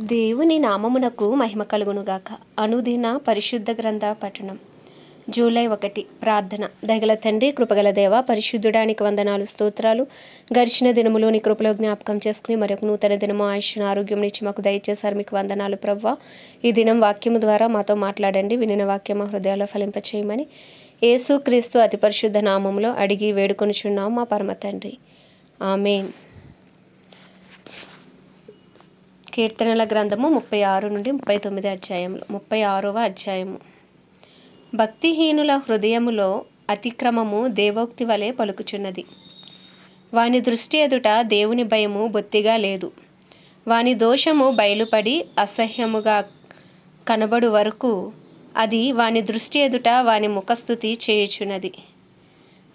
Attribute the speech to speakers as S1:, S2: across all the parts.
S1: దేవుని నామమునకు మహిమ కలుగునుగాక. అనుదిన పరిశుద్ధ గ్రంథ పఠనం. జూలై ఒకటి ప్రార్థన. దగల తండ్రి కృపగల దేవ పరిశుద్ధుడానికి వందనాలు స్తోత్రాలు. గడిచిన దినములోని కృపలో జ్ఞాపకం చేసుకుని మరొక నూతన దినము ఆయుష్ను ఆరోగ్యం నుంచి మాకు దయచేశారు. మీకు వందనాలు ప్రవ్వ. ఈ దినం వాక్యము ద్వారా మాతో మాట్లాడండి. వినిన వాక్యం మా హృదయాల్లో ఫలింపచేయమని యేసు క్రీస్తు అతి పరిశుద్ధ నామములో అడిగి వేడుకొనిచున్నాం మా పరమ తండ్రి. ఆమెన్. కీర్తనల గ్రంథము ముప్పై ఆరు నుండి ముప్పై తొమ్మిది అధ్యాయములు ముప్పై ఆరవ అధ్యాయము. భక్తిహీనుల హృదయములో అతిక్రమము దేవోక్తి వలె పలుకుచున్నది. వాని దృష్టి ఎదుట దేవుని భయము బొత్తిగా లేదు. వాని దోషము బయలుపడి అసహ్యముగా కనబడు వరకు అది వాని దృష్టి ఎదుట వాని ముఖస్థుతి చేయుచున్నది.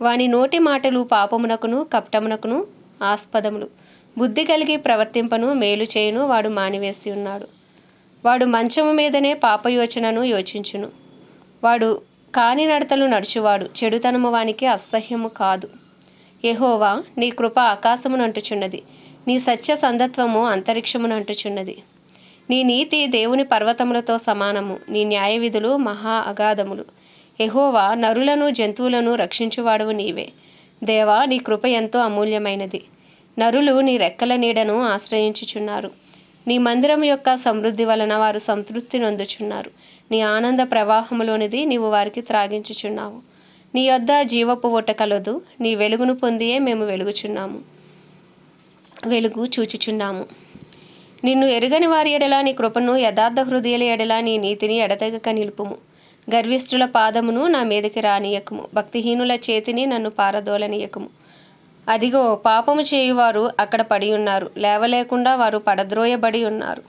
S1: వాని నోటి మాటలు పాపమునకును కపటమునకును ఆస్పదములు. బుద్ధి కలిగి ప్రవర్తింపను మేలు చేయును వాడు మానివేసి ఉన్నాడు. వాడు మంచము మీదనే పాపయోచనను యోచించును. వాడు కాని నడతలు నడుచువాడు చెడుతనము వానికి అసహ్యము కాదు. ఎహోవా నీ కృప ఆకాశమునంటుచున్నది. నీ సత్య సందత్వము అంతరిక్షమునంటుచున్నది. నీ నీతి దేవుని పర్వతములతో సమానము. నీ న్యాయ విధులు మహా అగాధములు. ఎహోవా నరులను జంతువులను రక్షించువాడువు నీవే. దేవా నీ కృప ఎంతో అమూల్యమైనది. నరులు నీ రెక్కల నీడను ఆశ్రయించుచున్నారు. నీ మందిరం యొక్క సమృద్ధి వలన వారు సంతృప్తి నొందుచున్నారు. నీ ఆనంద ప్రవాహములోనిది నీవు వారికి త్రాగించుచున్నావు. నీ యొద్ద జీవపు ఊట కలదు నీ వెలుగును పొందియే మేము వెలుగుచున్నాము. వెలుగు చూచుచున్నాము. నిన్ను ఎరుగని వారి ఎడలా నీ కృపను యథార్థ హృదయల ఎడలా నీ నీతిని ఎడతెగక నిలుపుము. గర్విష్ఠుల పాదమును నా మీదకి రానియకము. భక్తిహీనుల చేతిని నన్ను పారదోలనీయకము. అదిగో పాపము చేయువారు అక్కడ పడి ఉన్నారు. లేవలేకుండా వారు పడద్రోయబడి ఉన్నారు.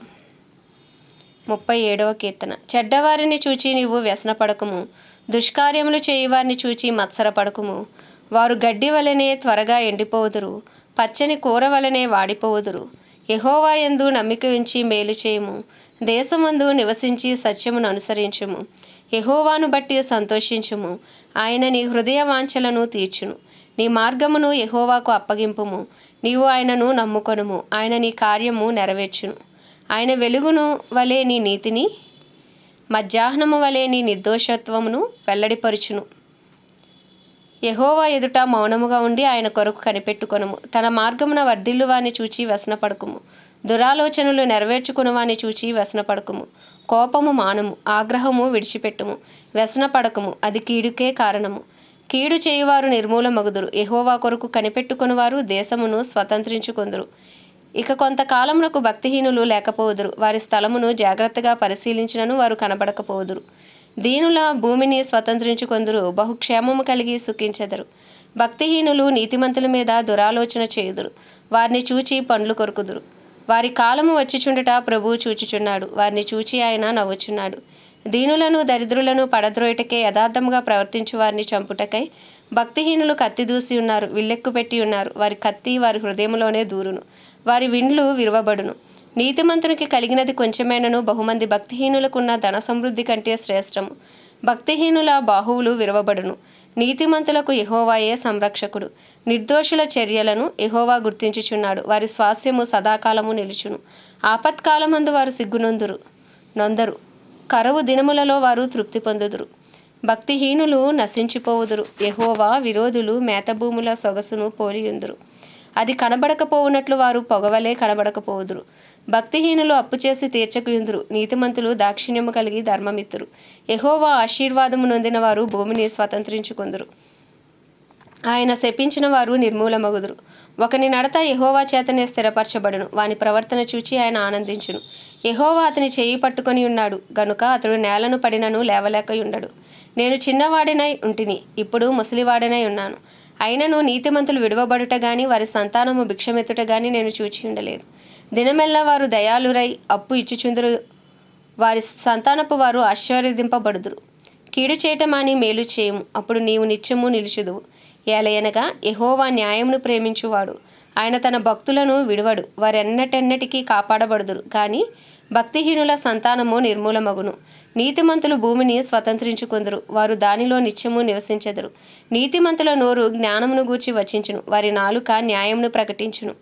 S1: ముప్పై ఏడవ కీర్తన. చెడ్డవారిని చూచి నీవు వ్యసనపడకము. దుష్కార్యములు చేయువారిని చూచి మత్సరపడకము. వారు గడ్డి వలనే త్వరగా ఎండిపోవుదురు పచ్చని కూర వలనే వాడిపోవుదురు యహోవా ఎందు నమ్మిక ఉంచి మేలు చేయము. దేశమందు నివసించి సత్యమును అనుసరించుము. యహోవాను బట్టి సంతోషించుము. ఆయన నీ హృదయ వాంఛలను తీర్చును. నీ మార్గమును యహోవాకు అప్పగింపుము. నీవు ఆయనను నమ్ముకొనుము. ఆయన నీ కార్యము నెరవేర్చును. ఆయన వెలుగును వలె నీ నీతిని మధ్యాహ్నము వలె నీ నిర్దోషత్వమును వెల్లడిపరుచును. యహోవా ఎదుట మౌనముగా ఉండి ఆయన కొరకు కనిపెట్టుకొనుము. తన మార్గమున వర్ధిల్లు వాని చూచి వ్యసనపడకుము. దురాలోచనలు నెరవేర్చుకుని వాని చూచి వ్యసనపడకుము. కోపము మానము. ఆగ్రహము విడిచిపెట్టుము. వ్యసనపడకము. అది కీడుకే కారణము. కీడు చేయువారు నిర్మూలమగుదురు. ఎహోవా కొరకు కనిపెట్టుకునివారు దేశమును స్వతంత్రించుకుందురు. ఇక కొంతకాలమునకు భక్తిహీనులు లేకపోవుదురు వారి స్థలమును జాగ్రత్తగా పరిశీలించినను వారు కనబడకపోవుదురు దీనుల భూమిని స్వతంత్రించుకొందురు. బహుక్షేమము కలిగి సుఖించెదరు. భక్తిహీనులు నీతిమంతుల మీద దురాలోచన చేయుదురు. వారిని చూచి పండ్లు కొరుకుదురు. వారి కాలము వచ్చిచుండట ప్రభువు చూచుచున్నాడు. వారిని చూచి ఆయన నవ్వుచున్నాడు. దీనులను దరిద్రులను పడద్రోయటకే యథార్థముగా ప్రవర్తించు వారిని చంపుటకై భక్తిహీనులు కత్తి దూసి ఉన్నారు విల్లెక్కు పెట్టి ఉన్నారు. వారి కత్తి వారి హృదయంలోనే దూరును. వారి విండ్లు విరవబడును. నీతిమంతునికి కలిగినది కొంచెమైనను బహుమంది భక్తిహీనులకున్న ధన సమృద్ధి కంటే శ్రేష్టము. భక్తిహీనుల బాహువులు విరవబడును. నీతిమంతులకు ఎహోవాయే సంరక్షకుడు. నిర్దోషుల చర్యలను ఎహోవా గుర్తించుచున్నాడు. వారి స్వాస్యము సదాకాలము నిలుచును. ఆపత్కాలమందు వారు సిగ్గునొందురు. నొందరు. కరువు దినములలో వారు తృప్తి పొందుదురు. భక్తిహీనులు నశించిపోవుదురు. ఎహోవా విరోధులు మేతభూముల సొగసును పోలియుందురు. అది కనబడకపోవునట్లు వారు పొగవలే కనబడకపోవుదురు. భక్తిహీనులు అప్పు చేసి తీర్చకుయుందురు. నీతిమంతులు దాక్షిణ్యము కలిగి ధర్మమిత్తురు. ఎహోవా ఆశీర్వాదము నొందిన వారు భూమిని స్వతంత్రించుకుందురు. ఆయన శపించిన వారు నిర్మూలమగుదురు. ఒకని నడత యహోవా చేతనే స్థిరపరచబడును. వాని ప్రవర్తన చూచి ఆయన ఆనందించును. యహోవా అతని చేయి పట్టుకొని ఉన్నాడు. గనుక అతడు నేలను పడినను లేవలేకయుండడు. నేను చిన్నవాడినై ఉంటిని. ఇప్పుడు ముసలివాడినై ఉన్నాను. అయినను నీతిమంతులు విడవబడుట గాని వారి సంతానము భిక్షమెత్తుట గాని నేను చూచి ఉండలేదు దినమెల్లా వారు దయాలురై అప్పు ఇచ్చుచుందురు. వారి సంతానపు వారు ఆశీర్వదింపబడుదురు. కీడు చేయటమాని మేలు చేయము. అప్పుడు నీవు నిత్యము నిలుచుదువు. ఏలయనగా యహోవా న్యాయమును ప్రేమించువాడు. ఆయన తన భక్తులను విడువడు. వారెన్నటెన్నటికీ కాపాడబడుదురు. కానీ భక్తిహీనుల సంతానము నిర్మూలమగును. నీతిమంతులు భూమిని స్వతంత్రించుకుందరు. వారు దానిలో నిత్యము నివసించెదరు. నీతిమంతుల నోరు జ్ఞానమును గూర్చి వచించును. వారి నాలుక న్యాయమును ప్రకటించును.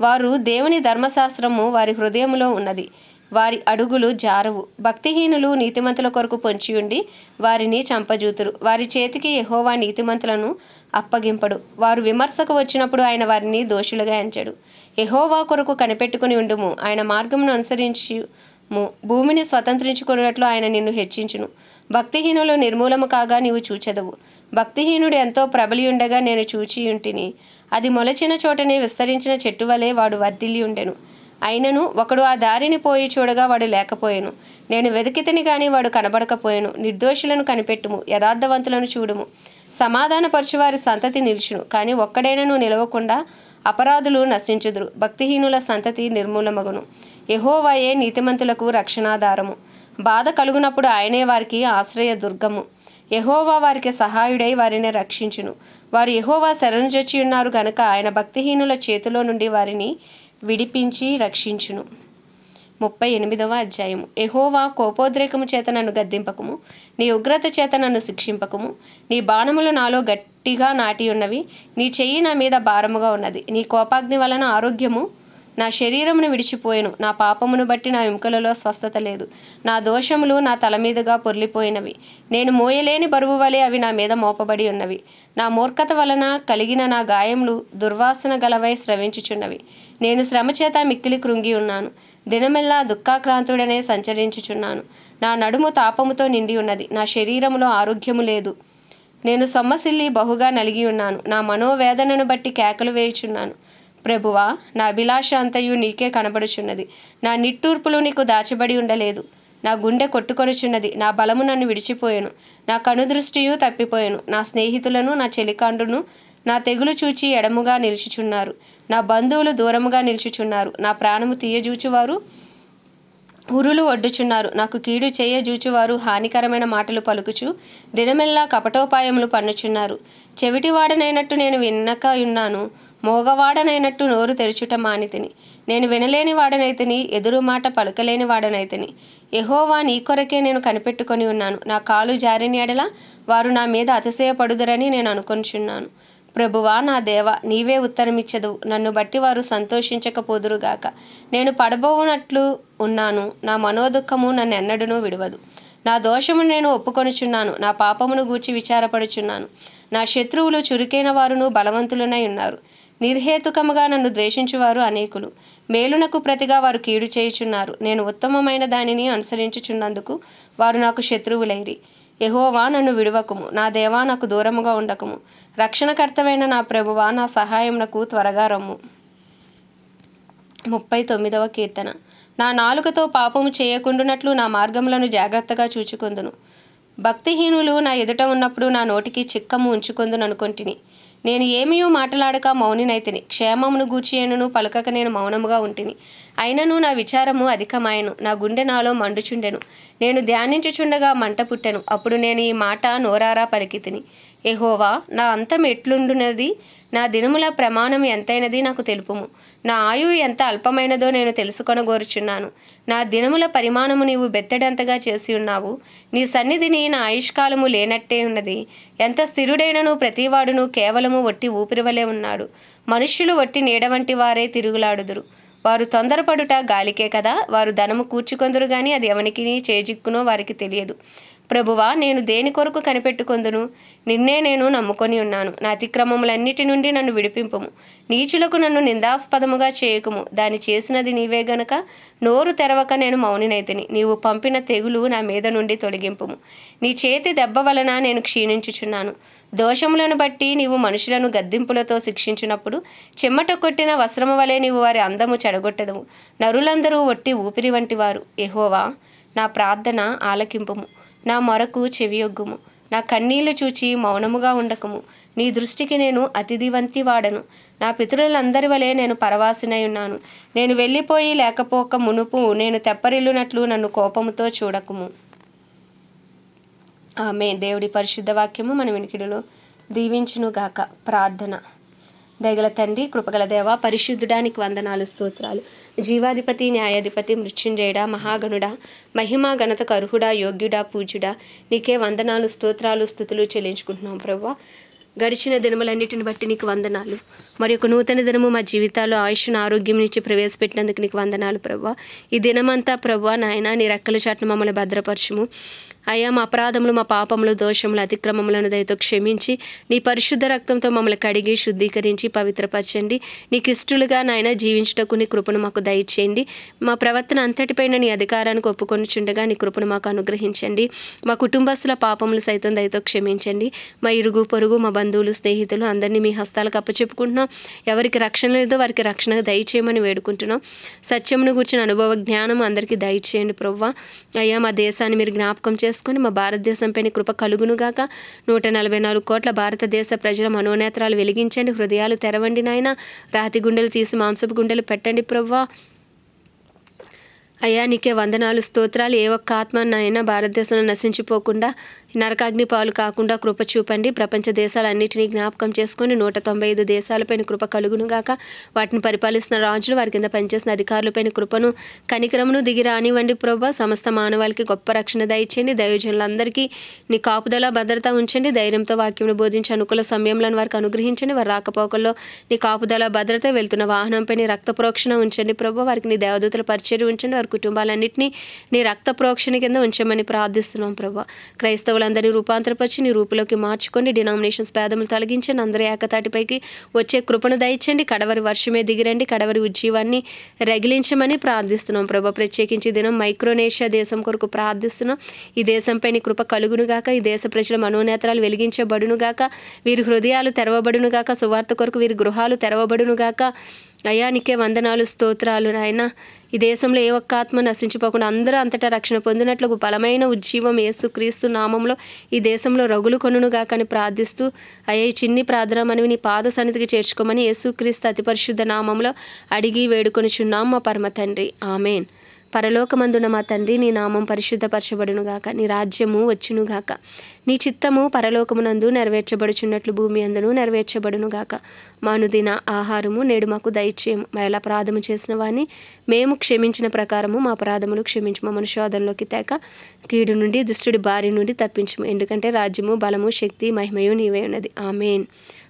S1: వారు దేవుని ధర్మశాస్త్రము వారి హృదయములో ఉన్నది. వారి అడుగులు జారవు. భక్తిహీనులు నీతిమంతుల కొరకు పొంచియుండి వారిని చంపజూతురు. వారి చేతికి ఎహోవా నీతిమంతులను అప్పగింపడు. వారు విమర్శకు వచ్చినప్పుడు ఆయన వారిని దోషులుగా ఎంచడు. ఎహోవా కొరకు కనిపెట్టుకుని ఉండుము. ఆయన మార్గమును అనుసరించుము. భూమిని స్వతంత్రించుకున్నట్లు ఆయన నిన్ను హెచ్చించును. భక్తిహీనులు నిర్మూలము కాగా నీవు చూచెదవు. భక్తిహీనుడు ఎంతో ప్రబలి ఉండగా నేను చూచియుంటిని. అది మొలచిన చోటనే విస్తరించిన చెట్టు వలె వాడు వర్ధిల్లి ఉండెను. అయినను ఒకడు ఆ దారిని పోయి చూడగా వాడు లేకపోయాను. నేను వెతికితని గాని వాడు కనబడకపోయాను. నిర్దోషులను కనిపెట్టుము యథార్థవంతులను చూడుము. సమాధానపరచువారి సంతతి నిలిచును కానీ ఒక్కడైనను నిలవకుండా అపరాధులు నశించుదురు. భక్తిహీనుల సంతతి నిర్మూలమగును. యహోవాయే నీతిమంతులకు రక్షణాధారము. బాధ కలుగునప్పుడు ఆయనే వారికి ఆశ్రయ దుర్గము యహోవా వారికి సహాయుడై వారిని రక్షించును. వారు యహోవా శరణుజొచ్చి ఉన్నారు గనుక ఆయన భక్తిహీనుల చేతిలో నుండి వారిని విడిపించి రక్షించును. ముప్పై ఎనిమిదవ అధ్యాయము. ఎహోవా కోపోద్రేకము చేత నన్ను గద్దింపకము. నీ ఉగ్రత చేత నన్ను శిక్షింపకము. నీ బాణములు నాలో గట్టిగా నాటి ఉన్నవి. నీ చెయ్యి నా మీద భారముగా ఉన్నది. నీ కోపాగ్ని వలన ఆరోగ్యము నా శరీరమును విడిచిపోయాను. నా పాపమును బట్టి నా ఎముకలలో స్వస్థత లేదు. నా దోషములు నా తల మీదుగా పొర్లిపోయినవి. నేను మోయలేని బరువు వలె అవి నా మీద మోపబడి ఉన్నవి. నా మూర్ఖత వలన కలిగిన నా గాయములు దుర్వాసన గలవై స్రవించుచున్నవి. నేను శ్రమ చేత మిక్కిలి కృంగి ఉన్నాను. దినమెల్లా దుఃఖాక్రాంతుడనే సంచరించుచున్నాను. నా నడుము తాపముతో నిండి ఉన్నది. నా శరీరములో ఆరోగ్యము లేదు. నేను సొమ్మసిల్లి బహుగా నలిగి ఉన్నాను. నా మనోవేదనను బట్టి కేకలు వేయుచున్నాను. ప్రభువా నా అభిలాష అంతయు నీకే కనబడుచున్నది. నా నిట్టూర్పులు నీకు దాచబడి ఉండలేదు. నా గుండె కొట్టుకొనుచున్నది. నా బలము నన్ను విడిచిపోయాను. నా కనుదృష్టియు తప్పిపోయాను. నా స్నేహితులను నా చెలికాండును నా తెగులు చూచి ఎడముగా నిలుచుచున్నారు. నా బంధువులు దూరముగా నిలుచుచున్నారు. నా ప్రాణము తీయజూచువారు ఉరులు ఒడ్డుచున్నారు. నాకు కీడు చేయజూచువారు హానికరమైన మాటలు పలుకుచు దినమెల్లా కపటోపాయములు పన్నుచున్నారు. చెవిటివాడనైనట్టు నేను విన్నక ఉన్నాను మోగవాడనైనట్టు నోరు తెరుచుట మానితిని. నేను వినలేని వాడనైతిని ఎదురు మాట పలుకలేని వాడనైతిని ఎహోవా నీ కొరకే నేను కనిపెట్టుకొని ఉన్నాను. నా కాలు జారిన ఎడల వారు నా మీద అతిశయపడుదురని నేను అనుకొనిచున్నాను. ప్రభువా నా దేవ నీవే ఉత్తరమిచ్చదు. నన్ను బట్టి వారు సంతోషించకపోదురుగాక. నేను పడబోనట్లు ఉన్నాను. నా మనోదుఖము నన్ను ఎన్నడూనూ విడవదు. నా దోషము నేను ఒప్పుకొనుచున్నాను. నా పాపమును గూర్చి విచారపడుచున్నాను. నా శత్రువులు చురుకైన వారును బలవంతులనై ఉన్నారు. నిర్హేతుకముగా నన్ను ద్వేషించువారు అనేకులు. మేలునకు ప్రతిగా వారు కీడు చేయుచున్నారు. నేను ఉత్తమమైన దానిని అనుసరించుచున్నందుకు వారు నాకు శత్రువులైరి. యహోవా నన్ను విడవకుము. నా దేవా నాకు దూరముగా ఉండకము. రక్షణకర్తమైన నా ప్రభువా నా సహాయమునకు త్వరగా రమ్ము. ముప్పై తొమ్మిదవ కీర్తన. నా నాలుకతో పాపము చేయకుండునట్లు నా మార్గములను జాగ్రత్తగా చూచుకొందును. భక్తిహీనులు నా ఎదుట ఉన్నప్పుడు నా నోటికి చిక్కము ఉంచుకుందును అనుకొంటిని. నేను ఏమీయూ మాటలాడక మౌనినైతిని. క్షేమమును గూర్చియనును పలకక నేను మౌనముగా ఉంటిని. అయినను నా విచారము అధికమాయను. నా గుండె నాలో మండుచుండెను. నేను ధ్యానించుచుండగా మంట పుట్టెను. అప్పుడు నేను ఈ మాట నోరారా పలికితిని. ఎహోవా నా అంతం ఎట్లుండునది? నా దినముల ప్రమాణం ఎంతైనది నాకు తెలుపుము. నా ఆయువు ఎంత అల్పమైనదో నేను తెలుసుకొనగోరుచున్నాను. నా దినముల పరిమాణము నీవు బెత్తడంతగా చేసి ఉన్నావు. నీ సన్నిధిని నా ఆయుష్కాలము లేనట్టే ఉన్నది. ఎంత స్థిరుడైనను ప్రతివాడును కేవలము వట్టి ఊపిరివలే ఉన్నాడు. మనుష్యులు వట్టి నీడ వంటి వారే తిరుగులాడుదురు. వారు తొందరపడుట గాలికే కదా. వారు ధనము కూర్చుకొందురు గాని అది ఎవనికి చేజిక్కునో వారికి తెలియదు. ప్రభువా నేను దేని కొరకు కనిపెట్టుకొందును? నిన్నే నేను నమ్ముకొని ఉన్నాను. నా అతిక్రమములన్నిటి నుండి నన్ను విడిపింపుము. నీచులకు నన్ను నిందాస్పదముగా చేయకుము. దాని చేసినది నీవే గనుక? నోరు తెరవక నేను మౌనినైతిని. నీవు పంపిన తెగులు నా మీద నుండి తొలగింపుము. నీ చేతి దెబ్బ వలన నేను క్షీణించుచున్నాను. దోషములను బట్టి నీవు మనుషులను గద్దింపులతో శిక్షించినప్పుడు చెమ్మట కొట్టిన వస్త్రము వలె నీవు వారి అందము చెడగొట్టదము నరులందరూ ఒట్టి ఊపిరి వంటి వారు ఎహోవా నా ప్రార్థన ఆలకింపుము. నా మొరకు చెవియొగ్గుము. నా కన్నీళ్ళు చూచి మౌనముగా ఉండకము. నీ దృష్టికి నేను అతిథివంతి వాడను నా పితరులందరి వలె నేను పరవాసినై ఉన్నాను. నేను వెళ్ళిపోయి లేకపోక మునుపు నేను తెప్పరిల్లునట్లు నన్ను కోపముతో చూడకుము. ఆమె దేవుడి పరిశుద్ధ వాక్యము మన వినికిడిలో దీవించునుగాక. ప్రార్థన. దయగల తండ్రి కృపగల దేవ పరిశుద్ధుడానికి వందనాలు స్తోత్రాలు. జీవాధిపతి న్యాయాధిపతి మృత్యుంజయుడ మహాగణుడ మహిమా ఘనతకు అర్హుడా యోగ్యుడా పూజ్యుడా నీకే వందనాలు స్తోత్రాలు స్థుతులు చెల్లించుకుంటున్నాం ప్రభా గడిచిన దినములన్నిటిని బట్టి నీకు వందనాలు. మరి ఒక నూతన దినము మా జీవితాల్లో ఆయుష్ను ఆరోగ్యం నుంచి ప్రవేశపెట్టినందుకు నీకు వందనాలు ప్రభా ఈ దినమంతా ప్రభా నాయన నీ రెక్కల చాటును మమ్మల్ని భద్రపరచుము. అయ్యా మా అపరాధములు మా పాపములు దోషములు అతిక్రమములను దయతో క్షమించి నీ పరిశుద్ధ రక్తంతో మమ్మల్ని కడిగి శుద్ధీకరించి పవిత్రపరచండి. నీకు ఇష్టలుగా నాయన జీవించుటకు నీ కృపను మాకు దయచేయండి. మా ప్రవర్తన అంతటిపైన నీ అధికారానికి ఒప్పుకొని చుండగా నీ కృపను మాకు అనుగ్రహించండి. మా కుటుంబస్తుల పాపములు సైతం దయతో క్షమించండి. మా ఇరుగు పొరుగు మా బంధువులు స్నేహితులు అందరినీ మీ హస్తాలకు అప్పచెప్పుకుంటున్నాం. ఎవరికి రక్షణ లేదో వారికి రక్షణ దయచేయమని వేడుకుంటున్నాం. సత్యమును గురించిన అనుభవ జ్ఞానం అందరికీ దయచేయండి ప్రవ్వ అయ్యా మా దేశాన్ని మీరు జ్ఞాపకం చేసుకుని మా భారతదేశంపై నీ కృప కలుగునుగాక నూట నలభై నాలుగు కోట్ల భారతదేశ ప్రజల మనోనేత్రాలు వెలిగించండి. హృదయాలు తెరవండి నాయన. రాతి గుండెలు తీసి మాంసపు గుండెలు పెట్టండి ప్రవ్వా. అయ్యా నీకే వందనాలు స్తోత్రాలు. ఏ ఒక్క ఆత్మ నాయన భారతదేశంలో నశించిపోకుండా నరకాగ్ని పాలు కాకుండా కృప చూపండి. ప్రపంచ దేశాలన్నింటినీ జ్ఞాపకం చేసుకుని నూట తొంభై ఐదు దేశాలపైన కృప కలుగునుగాక వాటిని పరిపాలిస్తున్న రాజులు వారి కింద పనిచేసిన అధికారులపైన కృపను కనికరమును దిగి రానివ్వండి ప్రభా. సమస్త మానవాళికి గొప్ప రక్షణ దయచేయండి. దైవజనులందరికీ నీ కాపుదల భద్రత ఉంచండి. ధైర్యంతో వాక్యమును బోధించి అనుకూల సమయంలో వారికి అనుగ్రహించండి. వారి రాకపోకల్లో నీ కాపుదల భద్రత వెళ్తున్న వాహనంపై నీ రక్త ప్రోక్షణ ఉంచండి ప్రభు. వారికి నీ దేవదూతల పరిచయం ఉంచండి. వారి కుటుంబాలన్నింటినీ నీ రక్త ప్రోక్షణ కింద ఉంచమని ప్రార్థిస్తున్నాం ప్రభు. క్రైస్తవులందరినీ రూపాంతరపరిచి నీ రూపులోకి మార్చుకోండి డినామినేషన్స్ పేదములు తొలగించండి. అందరూ ఏకతాటిపైకి వచ్చే కృపను దయచండి. కడవరి వర్షమే దిగిరండి. కడవరి ఉజ్జీవాన్ని రగిలించమని ప్రార్థిస్తున్నాం ప్రభు. ప్రత్యేకించి దినం మైక్రోనేషియా దేశం కొరకు ప్రార్థిస్తున్నాం. ఈ దేశంపై నీ కృప కలుగునుగాక ఈ దేశ ప్రజల మనోనేత్రాలు వెలిగించబడునుగాక వీరి హృదయాలు తెరవబడునుగాక సువార్త కొరకు వీరి గృహాలు తెరవబడునుగాక అయ్యా నీకే వందనాలు స్తోత్రాలు నాయన. ఈ దేశంలో ఏ ఒక్క ఆత్మ నశించిపోకుండా అందరూ అంతటా రక్షణ పొందినట్లు బలమైన ఉజ్జీవం యేసుక్రీస్తు నామంలో ఈ దేశంలో రగులు కొనుగాకని ప్రార్థిస్తూ అయ్యా ఈ చిన్ని ప్రార్థన మనవి నీ పాద సన్నిధికి చేర్చుకోమని యేసుక్రీస్తు అతి పరిశుద్ధ నామంలో అడిగి వేడుకొనిచున్నాం మా పరమ తండ్రి. ఆమెన్. పరలోకమందున మా తండ్రి నీ నామం పరిశుద్ధపరచబడునుగాక నీ రాజ్యము వచ్చునుగాక. నీ చిత్తము పరలోకమునందు నెరవేర్చబడుచున్నట్లు భూమి అందును నెరవేర్చబడునుగాక. మానుదిన ఆహారము నేడు మాకు దయచేయము. మా ఎలా అపరాధము చేసిన వారిని మేము క్షమించిన ప్రకారము మా అపరాధములు క్షమించు. మా మనుషోధంలోకి తేక కీడు నుండి దుష్టుడి బారి నుండి తప్పించము. ఎందుకంటే రాజ్యము బలము శక్తి మహిమయు నీవే ఉన్నది. ఆమెన్.